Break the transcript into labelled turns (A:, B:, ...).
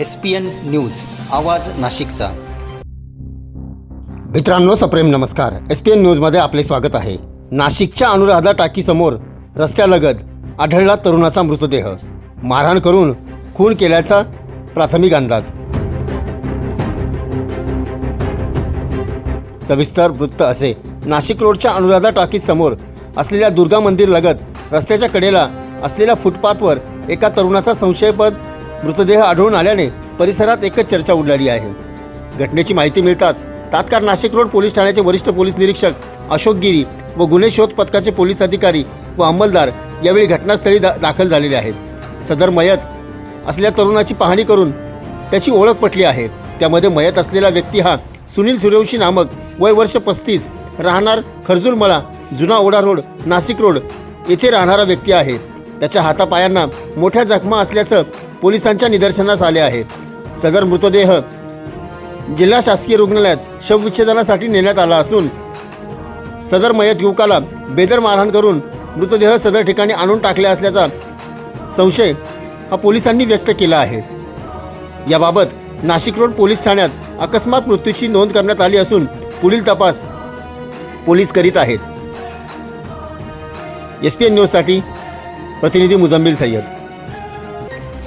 A: S P N news आवाज नाशिकचा.
B: मित्रांनो सप्रेम नमस्कार. एस पी एन न्यूजमध्ये आपले स्वागत आहे. नाशिकच्या अनुराधा टाकीसमोर रस्त्यालगत आढळला तरुणाचा मृतदेह. मारहाण करून खून केल्याचा प्राथमिक अंदाज. सविस्तर वृत्त असे. नाशिक रोडच्या अनुराधा टाकीसमोर असलेल्या दुर्गा मंदिर लगत रस्त्याच्या कडेला असलेल्या फुटपाथवर एका तरुणाचा संशयपद मृतदेह आढळून आल्याने परिसरात एकच चर्चा उडलेली आहे. घटनेची माहिती मिळताच तात्काळ नाशिक रोड पोलीस ठाण्याचे वरिष्ठ पोलीस निरीक्षक अशोक गिरी व गुन्हे शोध पथकाचे पोलीस अधिकारी व अंमलदार यावेळी घटनास्थळी दा दाखल झालेले आहेत. सदर मयत असल्या तरुणाची पाहणी करून त्याची ओळख पटली आहे. त्यामध्ये मयत असलेला व्यक्ती हा सुनील सूर्यवंशी नामक वय वर्ष पस्तीस राहणार खर्जुलमळा जुना ओढा रोड नाशिक रोड येथे राहणारा व्यक्ती आहे. त्याच्या हातापायांना मोठ्या जखमा असल्याचं पोलिसांच्या निदर्शनास आले आहे सदर मृतदेह जिल्हा शासकीय रुग्णालयात शवविच्छेदनासाठी नेण्यात आला असून सदर मयत युवकाला बेदर मारहाण करून मृतदेह सदर ठिकाणी आणून टाकले असल्याचा संशय हा पोलिसांनी व्यक्त केला आहे. याबाबत नाशिक रोड पोलीस ठाण्यात अकस्मात मृत्यूची नोंद करण्यात आली असून पुढील तपास पोलीस करीत आहेत. एस पी एन न्यूजसाठी प्रतिनिधी मुजम्मिल सय्यद.